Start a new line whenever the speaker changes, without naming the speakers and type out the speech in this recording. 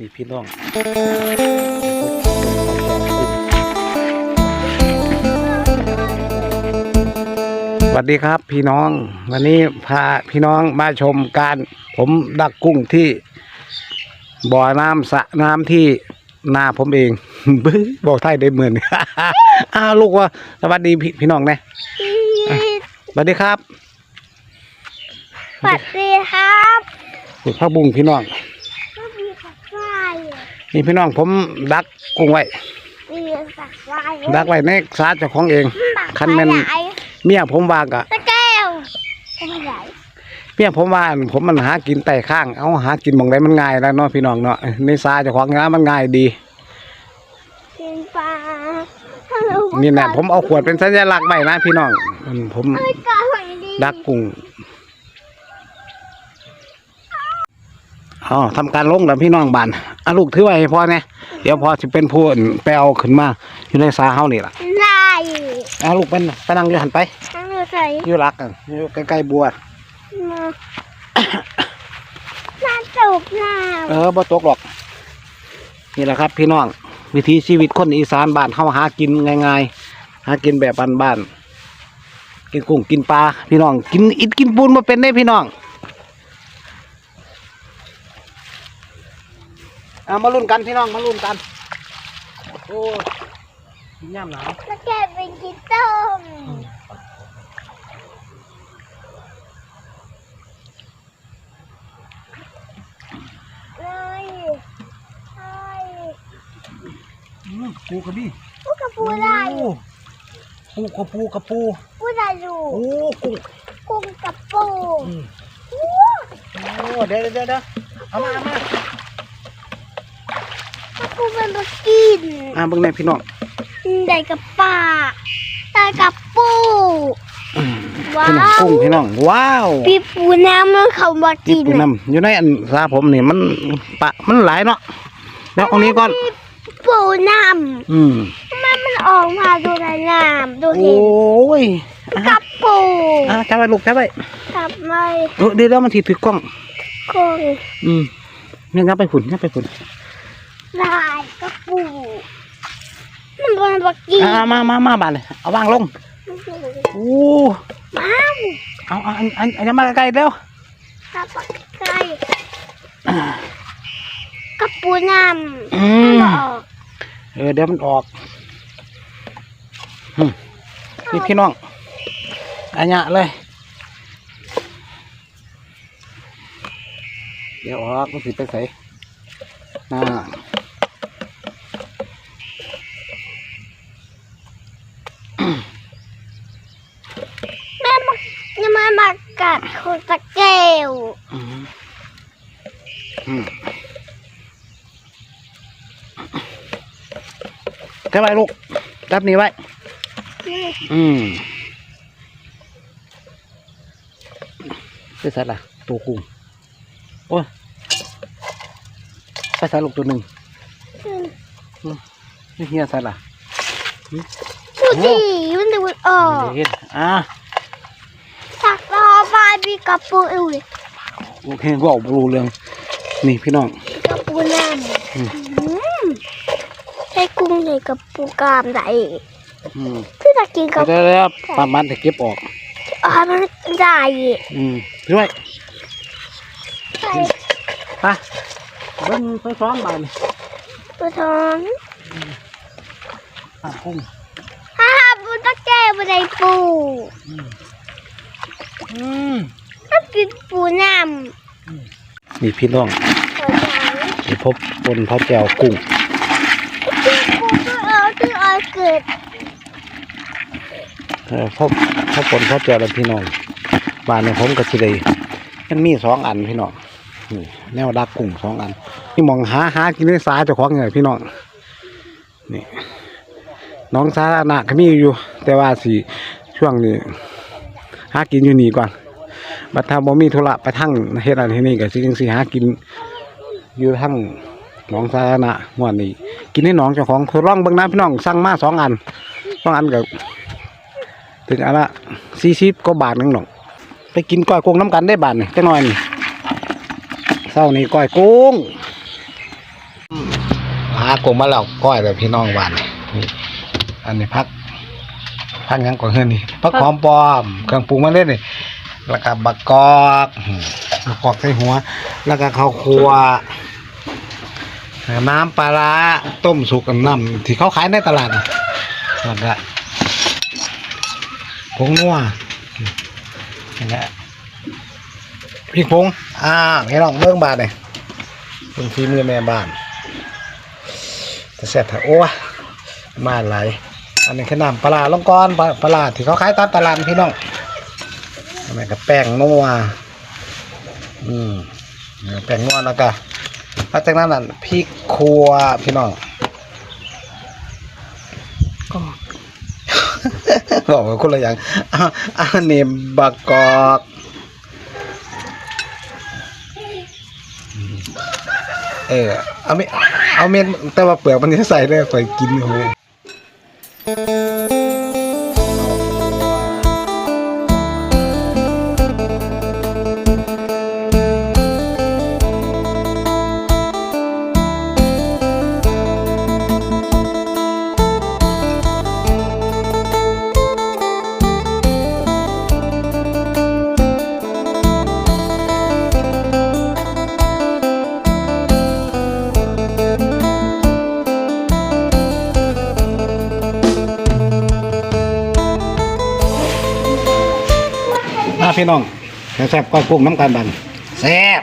นี่พี่น้องสวัสดีครับพี่น้อง วันนี้พาพี่น้องมาชมการผมดักกุ้งที่บ่อน้ำสระน้ำที่นาผมเองบึ้บอกไทยได้เหมือนอ้าวลูกว่าสวัสดีพี่พี่น้องนะสวัสดีครับ
สวัสดีครับ
คุณพักบุ้งพี่น้อง
ก็มีสักไฟ
นี่พี่น้องผมดักกุ้งไว้
มีสักไฟ
ดักไว้ในสาเจ้าของเอง คันแม่น
ใหญ่
เมียผมว่ากะ
ตะแก้วตัวใหญ่
เมียผมว่าผมมันหากินไต่ข้าง เอาหากินหมองใดมันง่ายแล้วเนาะพี่น้องเนาะในสาเจ้าของงานมันง่ายดี
กินปลา
นี่แหละผมเอาขวดเป็นสัญลักษณ์ไว้นะพี่น้องอืมผม
เอ้ยปลาหอยดี
ดักกุ้ง อ๋อทำการลงแล้วพี่น้องบานอะลูกถือไว้ให้พ่อเนี่ยเดี๋ยวพ่อจะเป็นผู้ไปเอาขึ้นมาอยู่ในสาเฮานี่ล่ะ
ได้
เอาลูกเป็นไปนั่งอยู่หันไป
ทั้งหมดใส่
อยู่รักกันอยู่ใกล้ๆบัว
มาน้ำจุกน้
เออบ่ตกหรอก นี่แหละครับ พี่น้อง วิถีชีวิตคนอีสานบ้านเฮาหากินง่ายๆหากินแบบบ้านๆกินกุ้งกินปลาพี่น้อง กินอิดกินปูนมาเป็นได้พี่น้อง เอามาลุ้นกันพี่น้องมาลุ้นกัน โอ้ยย่ำหนาวำ
ตะแก้วเป็นกินต้มเลยเลย
ปูกระบี่
พูดกับปูได้
ปูกระปูกระปู
พูดได้อยู่
โอ้กุ้ง
กุ้งกับปู
อืม
ว้าว
โอ้เดี๋ยวเดี๋ยวเดี๋ยวเอามาเอามา
ถ้าปูเป็นบกิน
อ่าเบิ่งในพี่น้อง
ได้กับปลาได้กับปูว้า
พี่น้อง
ว
กุ้งพี่น้องว้าว
ปีปูน้ำมันเขามา
ญี่
กิน
ปุ่นน้ำอยู่ในอันซาผมนี่มันปะมันหลายเนาะแล้วเอานี้ก่อน
ปูน้
อืมำ
ทำไมมันออกมาดูในน้ำดู
โอ้
เห็น
ยอะ
กับปู
อะจับไปลูกจับไป
ทำไม
เออเดี๋ยวเดี๋ยวมันถีถือกล้อง
กุ้ง
อืมเนี่ยงับไปฝุ่นงับไปฝุ่น
ได้กับปูมันเป็นบกิน
อ่ามามามาบานเลยเอาวางลงโอ้
ว้าว
เอาเอาอันอันอันนี้มาใกล้ๆเร็ว
กับปลาไก่กับปูน้
อืำม
มันออก
เออเดี๋ยวมันออกอืมนี่พี่น้องอันเนี้ยเลย เดี๋ยวออกมันสิไปใส่น่า
แม่มาจะ มามากัดคุณตะแก้ว
อืมอืมจับไว้ลูกจับนี่ไว้ อืมไปใส่ละตัวกุ้งโอ้ยไปใส่ลูกตัวหนึ่งนี่เฮียใส่ละ
ดูดิมันดูออก
เห็นอะ
สักรอ ปลาบีกับปูอุ้ย
โอเคบอกรู้เรื่องนี่พี่น้อง
กับปูน้
อืมำ
อืมใช้กุ้งใหญ่กับปูกรามได้
อืม
ที่จะกินกับ
เดี๋ยวเดี๋ยวปลามันจะเก็บออก
อามันได้
อืมด้วย
ใส่
ไปเบิ้งไปซ้อมบาน
ตัวท้อง
ปลากุ้ง
ฮ่าปูตะแก้วปูได้ปู
อืม
ถ้ากินปูน้
นี่พี่น้องำ
ตัวท้อง
ที่พบปนพระแก้วกุ้ง
กินปูตัวเอาที่เอาเกิด
เออพบพบปนพระแก้วแล้วพี่น้องบ้านในผมก็สิได้มันมีสองอันพี่น้องนี่แนวดักกุ้งสองอันนี่มองหาหากินในสาเจ้าของไงพี่น้องนี่น้องสาธารณะก็มีอยู่ แต่ว่าสิช่วงนี้หากินอยู่นี่ก่อน บัดถ้าบ่มีธุระไปทั้งเฮ็ดอันที่นี่ก็สิจังสิหากินอยู่ทั้งหนองสาธารณะงวดนี้กินให้หนองเจ้าของทดลองเบิ่งนะพี่น้องสั่งมาสองอันสองอันกับถึงอันละสี่สิบก็บาทนึงหนองไปกินก้อยกุ้งน้ำกันได้บาทนี่จังหน่อยนี่เศร้านี่ก้อยกุ้งหากลมมาแล้วก้อยเลยพี่น้องวานนี่อันนี้พักพักยังก่อนเฮือนนี่พักหอมปลอมเครื่องปรุงมาเล่นนี่ แล้วก็บักกอกบักกอกใส่หัว แล้วก็ข้าวคั่วน้ำปลาร้าต้มสุกน้ำที่เขาขายในตลาดแล้วก็ผงนัวนี่แหละพริกผงอ่าพี่น้องเบิ่งบาทเลยเป็นฝีมือแม่บ้านแต่แซ่บแท้โอ้มาหลยอันนี้คือน้ำปลาร้าลงก่อนปลาปลาร้าที่เขาขายตามตลาดพี่น้อง อันนี้ก็แป้งนัวอืมแล้วแป้งนัวแล้วก็หลังจากนั้นน่ะพริกครัวพี่น้องก็บอกว่าคนละอย่างอะอันนี้บักกอกอืมเออเอาเม็ดเอาเม็ดแต่ว่าเปลือกมันจะใส่ได้ค่อยกินโอ้โห พี่น้องแซ่บๆก้อยกุ้งน้ำกันบันแซ่บ